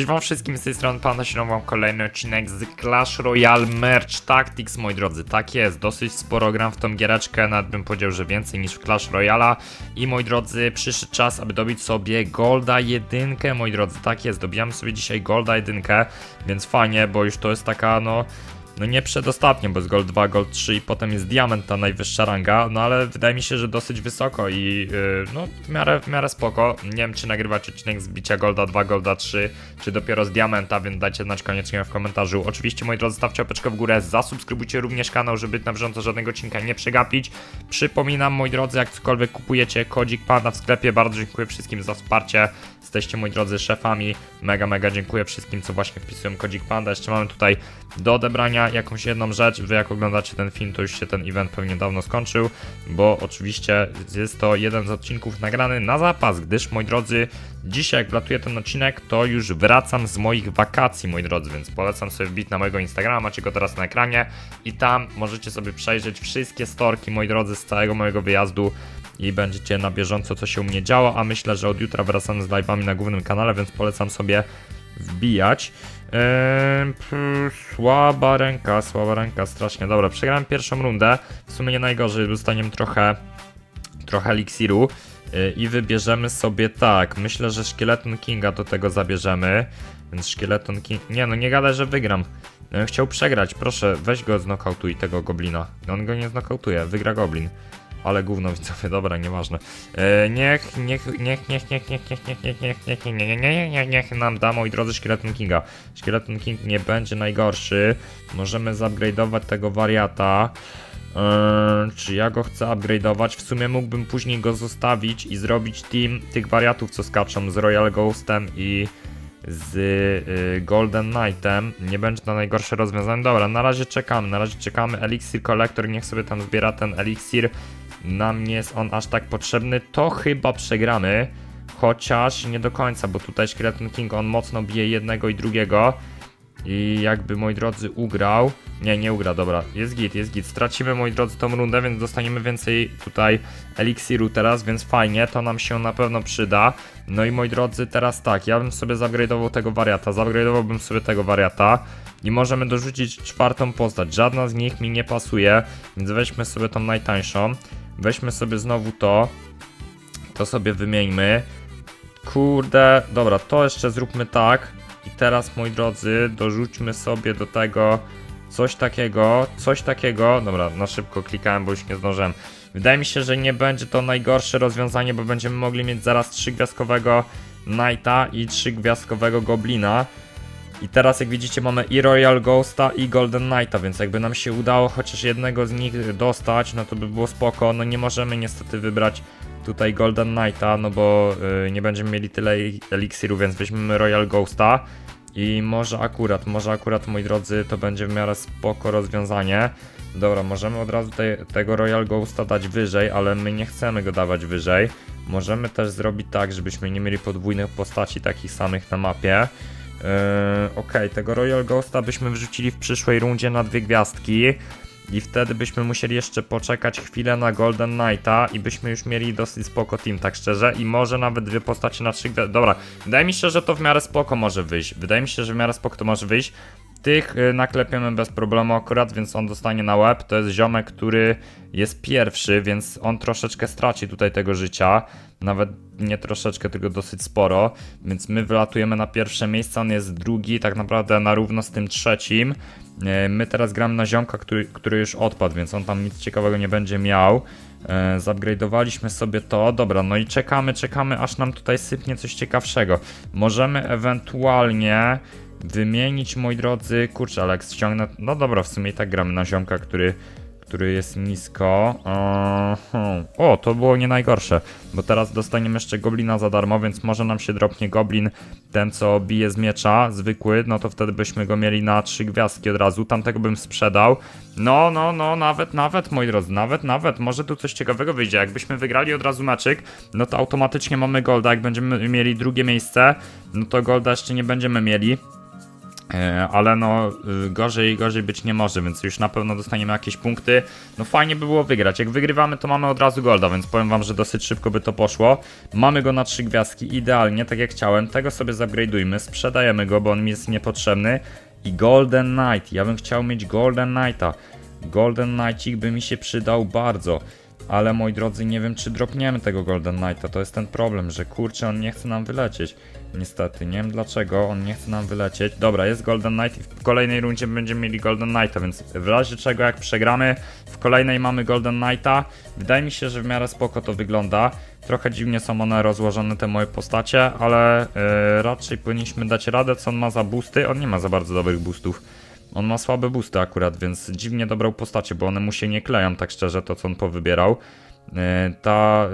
Cześć wam wszystkim, z tej strony Panda wam kolejny odcinek z Clash Royale Merch Tactics, moi drodzy. Tak jest, dosyć sporo gram w tą giereczkę, nawet bym powiedział, że więcej niż w Clash Royala. I moi drodzy, przyszedł czas, aby dobić sobie Golda jedynkę, moi drodzy. Tak jest, dobijamy sobie dzisiaj Golda jedynkę, więc fajnie, bo już to jest taka, no... No nie przedostatnio, bo jest Gold 2, Gold 3 i potem jest Diament, ta najwyższa ranga, no ale wydaje mi się, że dosyć wysoko i yy, no w miarę, w miarę spoko. Nie wiem, czy nagrywać odcinek z bicia Golda 2, Golda 3, czy dopiero z Diamenta, więc dajcie znać koniecznie w komentarzu. Oczywiście, moi drodzy, stawcie opeczkę w górę, zasubskrybujcie również kanał, żeby na bieżąco żadnego odcinka nie przegapić. Przypominam, moi drodzy, jak cokolwiek kupujecie, kodzik Panda w sklepie, bardzo dziękuję wszystkim za wsparcie. Jesteście, moi drodzy, szefami. Mega, mega dziękuję wszystkim, co właśnie wpisują kodzik Panda. Jeszcze mamy tutaj do odebrania jakąś jedną rzecz. Wy jak oglądacie ten film, to już się ten event pewnie dawno skończył, bo oczywiście jest to jeden z odcinków nagrany na zapas, gdyż, moi drodzy, dzisiaj jak wlatuje ten odcinek, to już wracam z moich wakacji, moi drodzy, więc polecam sobie wbić na mojego Instagrama, macie go teraz na ekranie i tam możecie sobie przejrzeć wszystkie storki, moi drodzy, z całego mojego wyjazdu i będziecie na bieżąco, co się u mnie działo, a myślę, że od jutra wracam z live'ami na głównym kanale, więc polecam sobie wbijać. Eee, słaba ręka, słaba ręka, strasznie. Dobra, przegrałem pierwszą rundę. W sumie nie najgorzej, dostaniemy trochę, trochę eliksiru. Yy, I wybierzemy sobie tak. Myślę, że Szkieleton Kinga do tego zabierzemy. Więc Szkieleton King. Nie no, nie gadaj, że wygram. No, chciał przegrać, proszę, weź go znokautuj tego goblina. On go nie znokautuje, wygra goblin. Ale gówno widzowie, dobra, nieważne. E, niech, niech, niech, niech, niech, niech, niech, niech, niech, niech, niech, niech, niech, niech, niech, niech nam da, moi drodzy, Skeleton Kinga. Skeleton King nie będzie najgorszy. Możemy zupgrade'ować tego wariata. Eee, czy ja go chcę upgrade'ować? W sumie mógłbym później go zostawić i zrobić team tych wariatów, co skaczą z Royal Ghostem i z y, Golden Knightem. Nie będzie to najgorsze rozwiązanie. Dobra, na razie czekamy, na razie czekamy. Elixir Collector, niech sobie tam zbiera ten eliksir. Nam nie jest on aż tak potrzebny. To chyba przegramy. Chociaż nie do końca, bo tutaj Skeleton King on mocno bije jednego i drugiego. I jakby moi drodzy ugrał. Nie, nie ugra, dobra. Jest git, jest git. Stracimy moi drodzy tą rundę, więc dostaniemy więcej tutaj eliksiru teraz, więc fajnie, to nam się na pewno przyda. No i moi drodzy, teraz tak, ja bym sobie zupgrade'ował tego wariata, zupgrade'owałbym sobie tego wariata i możemy dorzucić czwartą postać. Żadna z nich mi nie pasuje, więc weźmy sobie tą najtańszą. Weźmy sobie znowu to. To sobie wymieńmy. Kurde, dobra, to jeszcze zróbmy tak. I teraz, moi drodzy, dorzućmy sobie do tego coś takiego, coś takiego. Dobra, na szybko klikałem, bo już nie zdążyłem. Wydaje mi się, że nie będzie to najgorsze rozwiązanie, bo będziemy mogli mieć zaraz trzygwiazdkowego Knighta i trzygwiazdkowego Goblina. I teraz jak widzicie mamy i Royal Ghosta i Golden Knighta, więc jakby nam się udało chociaż jednego z nich dostać, no to by było spoko. No nie możemy niestety wybrać tutaj Golden Knighta, no bo y, nie będziemy mieli tyle eliksiru, więc weźmiemy Royal Ghosta. I może akurat, może akurat moi drodzy, to będzie w miarę spoko rozwiązanie. Dobra, możemy od razu te, tego Royal Ghosta dać wyżej, ale my nie chcemy go dawać wyżej. Możemy też zrobić tak, żebyśmy nie mieli podwójnych postaci takich samych na mapie. Yy, ok, tego Royal Ghosta byśmy wrzucili w przyszłej rundzie na dwie gwiazdki. I wtedy byśmy musieli jeszcze poczekać chwilę na Golden Knighta i byśmy już mieli dosyć spoko team, tak szczerze. I może nawet dwie postacie na trzy gwiazdy. Dobra, wydaje mi się, że to w miarę spoko może wyjść. Wydaje mi się, że w miarę spoko to może wyjść. Tych y, naklepiemy bez problemu akurat, więc on dostanie na łeb. To jest ziomek, który jest pierwszy, więc on troszeczkę straci tutaj tego życia. Nawet nie troszeczkę, tylko dosyć sporo. Więc my wylatujemy na pierwsze miejsce, on jest drugi, tak naprawdę na równo z tym trzecim. Y, My teraz gramy na ziomka, który, który już odpadł, więc on tam nic ciekawego nie będzie miał. E, Zupgrade'owaliśmy sobie to, dobra, no i czekamy, czekamy, aż nam tutaj sypnie coś ciekawszego. Możemy ewentualnie wymienić, moi drodzy, kurczę, ale jak ściągnę, no dobra, w sumie i tak gramy na ziomka, który, który jest nisko. Aha. O, to było nie najgorsze, bo teraz dostaniemy jeszcze goblina za darmo, więc może nam się dropnie goblin, ten co bije z miecza, zwykły, no to wtedy byśmy go mieli na trzy gwiazdki od razu, tamtego bym sprzedał. No, no, no, nawet, nawet, moi drodzy, nawet, nawet, może tu coś ciekawego wyjdzie. Jakbyśmy wygrali od razu meczyk, no to automatycznie mamy golda, jak będziemy mieli drugie miejsce, no to golda jeszcze nie będziemy mieli. E, ale no y, gorzej gorzej być nie może, więc już na pewno dostaniemy jakieś punkty. No fajnie by było wygrać. Jak wygrywamy, to mamy od razu golda, więc powiem wam, że dosyć szybko by to poszło. Mamy go na trzy gwiazdki, idealnie, tak jak chciałem. Tego sobie zupgrade'ujmy, sprzedajemy go, bo on mi jest niepotrzebny. I Golden Knight, ja bym chciał mieć Golden Knighta. Golden Knightik by mi się przydał bardzo. Ale moi drodzy, nie wiem czy dropniemy tego Golden Knighta. To jest ten problem, że kurczę, on nie chce nam wylecieć. Niestety, nie wiem dlaczego, on nie chce nam wylecieć. Dobra, jest Golden Knight i w kolejnej rundzie będziemy mieli Golden Knighta, więc w razie czego jak przegramy, w kolejnej mamy Golden Knighta. Wydaje mi się, że w miarę spoko to wygląda. Trochę dziwnie są one rozłożone, te moje postacie, ale yy, raczej powinniśmy dać radę, co on ma za boosty. On nie ma za bardzo dobrych boostów. On ma słabe boosty akurat, więc dziwnie dobrał postacie, bo one mu się nie kleją, tak szczerze, to co on powybierał. E, Ta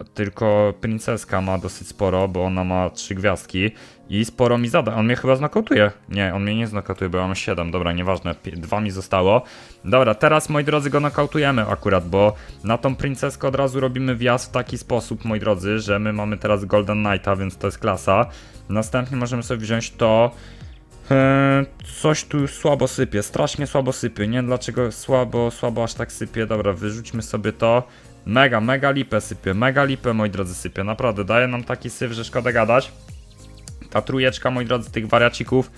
e, tylko princeska ma dosyć sporo, bo ona ma trzy gwiazdki i sporo mi zada. On mnie chyba znokautuje. Nie, on mnie nie znokautuje, bo ja mam 7. Dobra, nieważne, dwa mi zostało. Dobra, teraz moi drodzy go nokautujemy akurat, bo na tą princeskę od razu robimy wjazd w taki sposób, moi drodzy, że my mamy teraz Golden Knighta, więc to jest klasa. Następnie możemy sobie wziąć to. Eee, coś tu słabo sypie, strasznie słabo sypie. Nie dlaczego słabo, słabo aż tak sypie. Dobra, wyrzućmy sobie to. Mega, mega lipę sypie, mega lipę moi drodzy sypie. Naprawdę, daje nam taki syf, że szkoda gadać. Ta trójeczka, moi drodzy, tych wariacików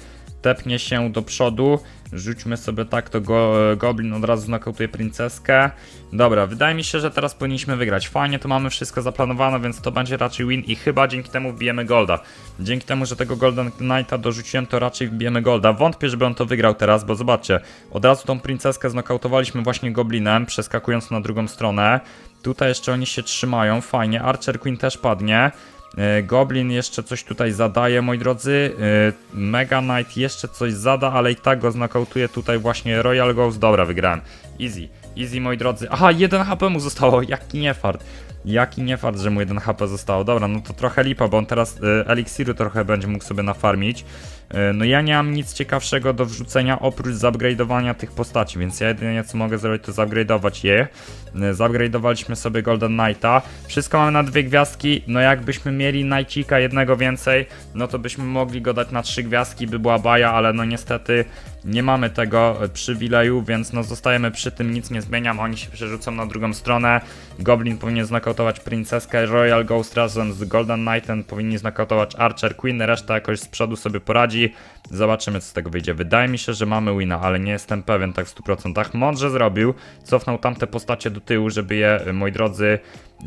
tepnie się do przodu. Rzućmy sobie tak, to go, Goblin od razu nokautuje princeskę. Dobra, wydaje mi się, że teraz powinniśmy wygrać. Fajnie, to mamy wszystko zaplanowane, więc to będzie raczej win i chyba dzięki temu wbijemy golda. Dzięki temu, że tego Golden Knighta dorzuciłem, to raczej wbijemy golda. Wątpię, żeby on to wygrał teraz, bo zobaczcie, od razu tą princeskę znokautowaliśmy właśnie Goblinem, przeskakując na drugą stronę. Tutaj jeszcze oni się trzymają, fajnie. Archer Queen też padnie. E, Goblin jeszcze coś tutaj zadaje, moi drodzy. E, Mega Knight jeszcze coś zada, ale i tak go znokautuje tutaj właśnie Royal Ghost. Dobra, wygrałem. Easy, easy, moi drodzy. Aha, 1 HP mu zostało, jaki niefart. Jaki niefart, że mu 1 HP zostało. Dobra, no to trochę lipa, bo on teraz e, eliksiru trochę będzie mógł sobie nafarmić. E, No ja nie mam nic ciekawszego do wrzucenia oprócz zupgrade'owania tych postaci, więc ja jedynie co mogę zrobić to zupgrade'ować je. E, Zupgrade'owaliśmy sobie Golden Knighta. Wszystko mamy na dwie gwiazdki, no jakbyśmy mieli Knightika jednego więcej, no to byśmy mogli go dać na trzy gwiazdki, by była baja, ale no niestety nie mamy tego e, przywileju, więc no zostajemy przy tym, nic nie zmieniam, oni się przerzucą na drugą stronę. Goblin powinien znokautować princeskę, Royal Ghost razem z Golden Knightem powinni znokautować Archer Queen, reszta jakoś z przodu sobie poradzi. Zobaczymy co z tego wyjdzie. Wydaje mi się, że mamy wina, ale nie jestem pewien tak w 100%. Mądrze zrobił, cofnął tamte postacie do tyłu, żeby je, moi drodzy, e,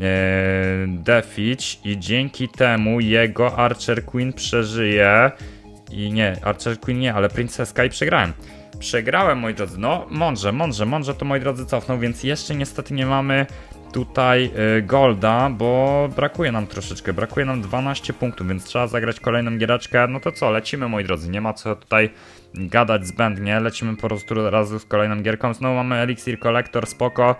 defić i dzięki temu jego Archer Queen przeżyje. I nie, Archer Queen nie, ale Princeska i przegrałem. Przegrałem, moi drodzy. No, mądrze, mądrze, mądrze to moi drodzy cofnął, więc jeszcze niestety nie mamy tutaj y, Golda, bo brakuje nam troszeczkę, brakuje nam 12 punktów, więc trzeba zagrać kolejną giereczkę. No to co, lecimy moi drodzy, nie ma co tutaj gadać zbędnie, lecimy po prostu razu z kolejną gierką. Znowu mamy Elixir Collector, spoko.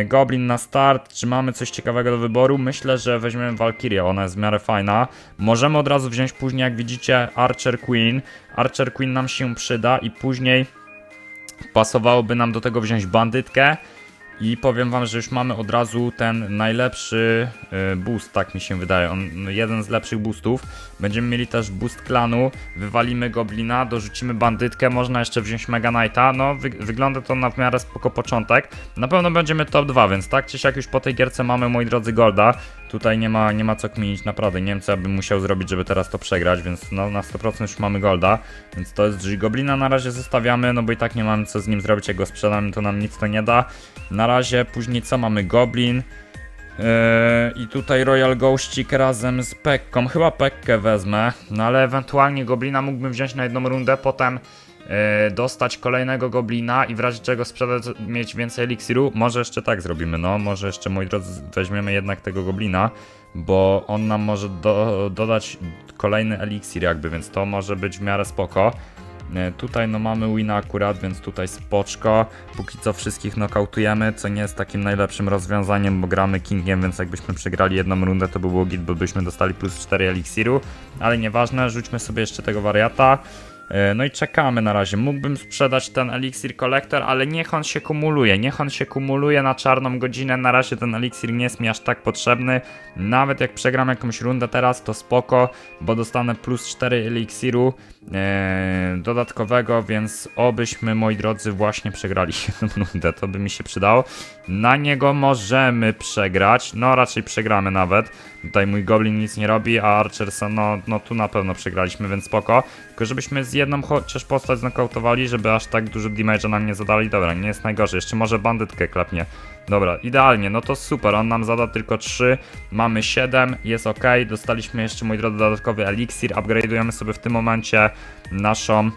Y, Goblin na start, czy mamy coś ciekawego do wyboru? Myślę, że weźmiemy Valkyrię, ona jest w miarę fajna. Możemy od razu wziąć później, jak widzicie, Archer Queen. Archer Queen nam się przyda i później pasowałoby nam do tego wziąć bandytkę. I powiem wam, że już mamy od razu ten najlepszy y, boost, tak mi się wydaje. On, jeden z lepszych boostów. Będziemy mieli też boost klanu. Wywalimy goblina, dorzucimy bandytkę, można jeszcze wziąć Mega Knighta. No, wy, wygląda to na w miarę spoko początek. Na pewno będziemy top 2, więc tak czy siak już po tej gierce mamy, moi drodzy, Golda. Tutaj nie ma, nie ma co kminić, naprawdę. Nie wiem, co ja bym musiał zrobić, żeby teraz to przegrać, więc no, na 100% już mamy Golda. Więc to jest. Goblina na razie zostawiamy, no bo i tak nie mamy co z nim zrobić, jak go sprzedamy, to nam nic to nie da. Na razie, później co mamy? Goblin. Yy, I tutaj Royal Ghostik razem z Pekką. Chyba Pekkę wezmę, no ale ewentualnie Goblina mógłbym wziąć na jedną rundę, potem dostać kolejnego Goblina i w razie czego sprzedać, mieć więcej eliksiru. Może jeszcze tak zrobimy, no. Może jeszcze, moi drodzy, weźmiemy jednak tego Goblina, bo on nam może do, dodać kolejny eliksir jakby, więc to może być w miarę spoko. E, Tutaj no mamy wina akurat, więc tutaj spoczko. Póki co wszystkich nokautujemy, co nie jest takim najlepszym rozwiązaniem, bo gramy Kingiem, więc jakbyśmy przegrali jedną rundę, to by było git, bo byśmy dostali plus 4 eliksiru. Ale nieważne, rzućmy sobie jeszcze tego wariata. E, No i czekamy na razie. Mógłbym sprzedać ten Elixir Collector, ale niech on się kumuluje. Niech on się kumuluje na czarną godzinę. Na razie ten Elixir nie jest mi aż tak potrzebny. Nawet jak przegram jakąś rundę teraz, to spoko, bo dostanę plus 4 Elixiru e, dodatkowego, więc obyśmy, moi drodzy, właśnie przegrali jedną rundę. To by mi się przydało. Na niego możemy przegrać. No, raczej przegramy nawet. Tutaj mój Goblin nic nie robi, a Archerson, no, no tu na pewno przegraliśmy, więc spoko. Tylko żebyśmy z jedną chociaż postać znokautowali, żeby aż tak dużo damage'a nam nie zadali. Dobra, nie jest najgorzej. Jeszcze może bandytkę klepnie. Dobra, idealnie, no to super. On nam zada tylko 3, mamy 7, jest ok. Dostaliśmy jeszcze, moi drodzy, dodatkowy eliksir. Upgrade'ujemy sobie w tym momencie naszą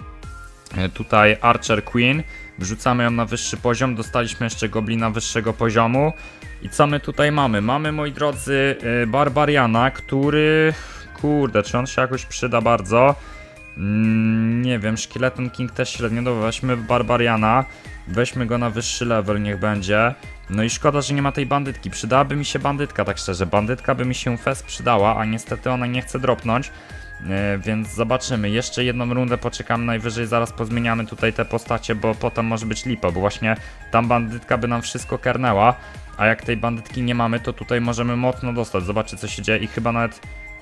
e, tutaj Archer Queen. Wrzucamy ją na wyższy poziom. Dostaliśmy jeszcze goblina wyższego poziomu. I co my tutaj mamy? Mamy, moi drodzy, y, Barbariana, który. Kurde, czy on się jakoś przyda bardzo? Mm, nie wiem, Szkieleton King też średnio. Weźmy Barbariana. Weźmy go na wyższy level, niech będzie. No i szkoda, że nie ma tej bandytki. Przydałaby mi się bandytka, tak szczerze. Bandytka by mi się fest przydała, a niestety ona nie chce dropnąć. E, Więc zobaczymy. Jeszcze jedną rundę poczekamy, najwyżej zaraz pozmieniamy tutaj te postacie, bo potem może być lipa, bo właśnie tam bandytka by nam wszystko kernęła, a jak tej bandytki nie mamy, to tutaj możemy mocno dostać. Zobaczcie co się dzieje i chyba nawet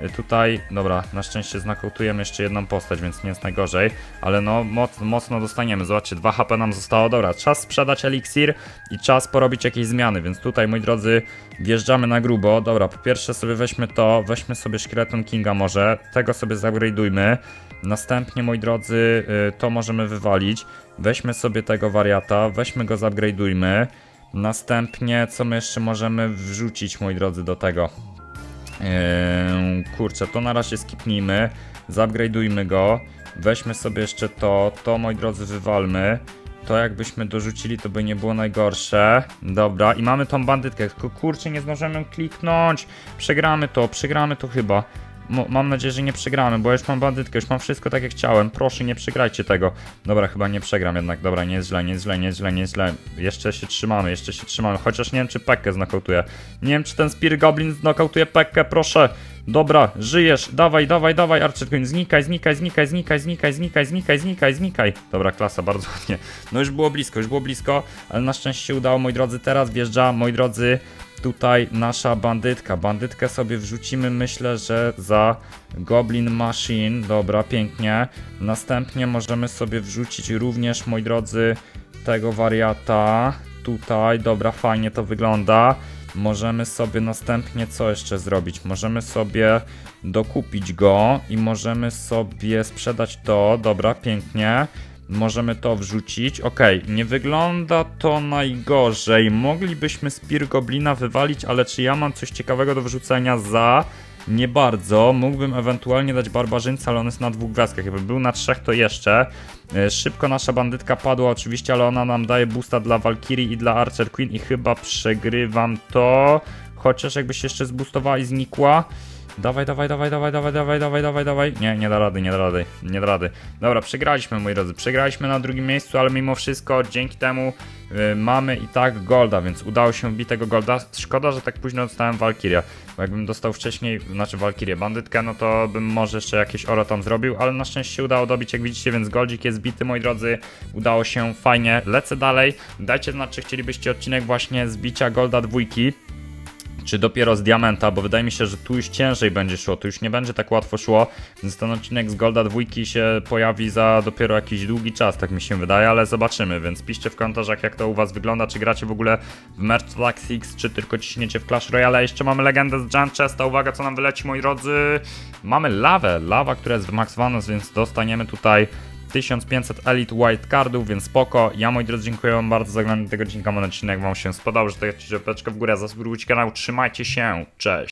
tutaj, dobra, na szczęście znakoutujemy jeszcze jedną postać, więc nie jest najgorzej, ale no moc, mocno dostaniemy. Zobaczcie, 2 HP nam zostało. Dobra, czas sprzedać eliksir i czas porobić jakieś zmiany, więc tutaj, moi drodzy, wjeżdżamy na grubo. Dobra, po pierwsze sobie weźmy to, weźmy sobie Szkieleton Kinga może, tego sobie zupgrade'ujmy. Następnie, moi drodzy, y, to możemy wywalić. Weźmy sobie tego wariata, weźmy go zupgrade'ujmy. Następnie, co my jeszcze możemy wrzucić, moi drodzy, do tego? Eee, kurczę, to na razie skipnijmy, zupgrade'ujmy go, weźmy sobie jeszcze to, to moi drodzy wywalmy, to jakbyśmy dorzucili to by nie było najgorsze, dobra i mamy tą bandytkę, tylko kurczę nie zdążymy kliknąć, przegramy to, przegramy to chyba. Mam nadzieję, że nie przegramy, bo już mam bandytkę, już mam wszystko tak jak chciałem. Proszę, nie przegrajcie tego. Dobra, chyba nie przegram jednak. Dobra, nie jest źle, nie jest źle, nie jest źle, nie jest źle. Jeszcze się trzymamy, jeszcze się trzymamy. Chociaż nie wiem, czy Pekkę znokautuje. Nie wiem, czy ten Spear Goblin znokautuje Pekkę, proszę. Dobra, żyjesz. Dawaj, dawaj, dawaj, Archer. Znikaj, znikaj, znikaj, znikaj, znikaj, znikaj, znikaj, znikaj, znikaj. Dobra, klasa, bardzo ładnie. No już było blisko, już było blisko, ale na szczęście się udało, moi drodzy. Teraz wjeżdża, moi drodzy, tutaj nasza bandytka. Bandytkę sobie wrzucimy, myślę, że za Goblin Machine. Dobra, pięknie. Następnie możemy sobie wrzucić również, moi drodzy, tego wariata. Tutaj, dobra, fajnie to wygląda. Możemy sobie następnie co jeszcze zrobić? Możemy sobie dokupić go i możemy sobie sprzedać to. Dobra, pięknie. Możemy to wrzucić. Ok, nie wygląda to najgorzej. Moglibyśmy Spear Goblina wywalić, ale czy ja mam coś ciekawego do wrzucenia za... Nie bardzo. Mógłbym ewentualnie dać barbarzyńca, ale on jest na dwóch gwiazdkach. Jakby był na trzech, to jeszcze. E, Szybko nasza bandytka padła oczywiście, ale ona nam daje boosta dla Valkyrie i dla Archer Queen i chyba przegrywam to. Chociaż jakby się jeszcze zboostowała i znikła. Dawaj, dawaj, dawaj, dawaj, dawaj, dawaj, dawaj, dawaj, dawaj. Nie, nie da rady, nie da rady, nie da rady. Dobra, przegraliśmy, moi drodzy. Przegraliśmy na drugim miejscu, ale mimo wszystko dzięki temu y, mamy i tak golda, więc udało się wbić tego golda. Szkoda, że tak późno dostałem Valkyria. Bo jakbym dostał wcześniej, znaczy Valkyrię, bandytkę, no to bym może jeszcze jakieś oro tam zrobił, ale na szczęście udało dobić, jak widzicie, więc goldzik jest bity, moi drodzy. Udało się fajnie. Lecę dalej. Dajcie znać, czy chcielibyście odcinek właśnie z bicia golda dwójki czy dopiero z diamenta, bo wydaje mi się, że tu już ciężej będzie szło, tu już nie będzie tak łatwo szło, więc ten odcinek z Golda dwójki się pojawi za dopiero jakiś długi czas, tak mi się wydaje, ale zobaczymy, więc piszcie w komentarzach jak to u was wygląda, czy gracie w ogóle w Merch Tactics, czy tylko ciśniecie w Clash Royale, jeszcze mamy legendę z Giant Chesta, uwaga co nam wyleci moi drodzy, mamy lawę, lawa, która jest wymaksowana, więc dostaniemy tutaj 1500 Elite White Cardów, więc spoko. Ja moi drodzy dziękuję wam bardzo za oglądanie tego odcinka, mam nadzieję, że wam się spodobał, że to łapeczkę w górę, zasubskrybujcie kanał, trzymajcie się, cześć!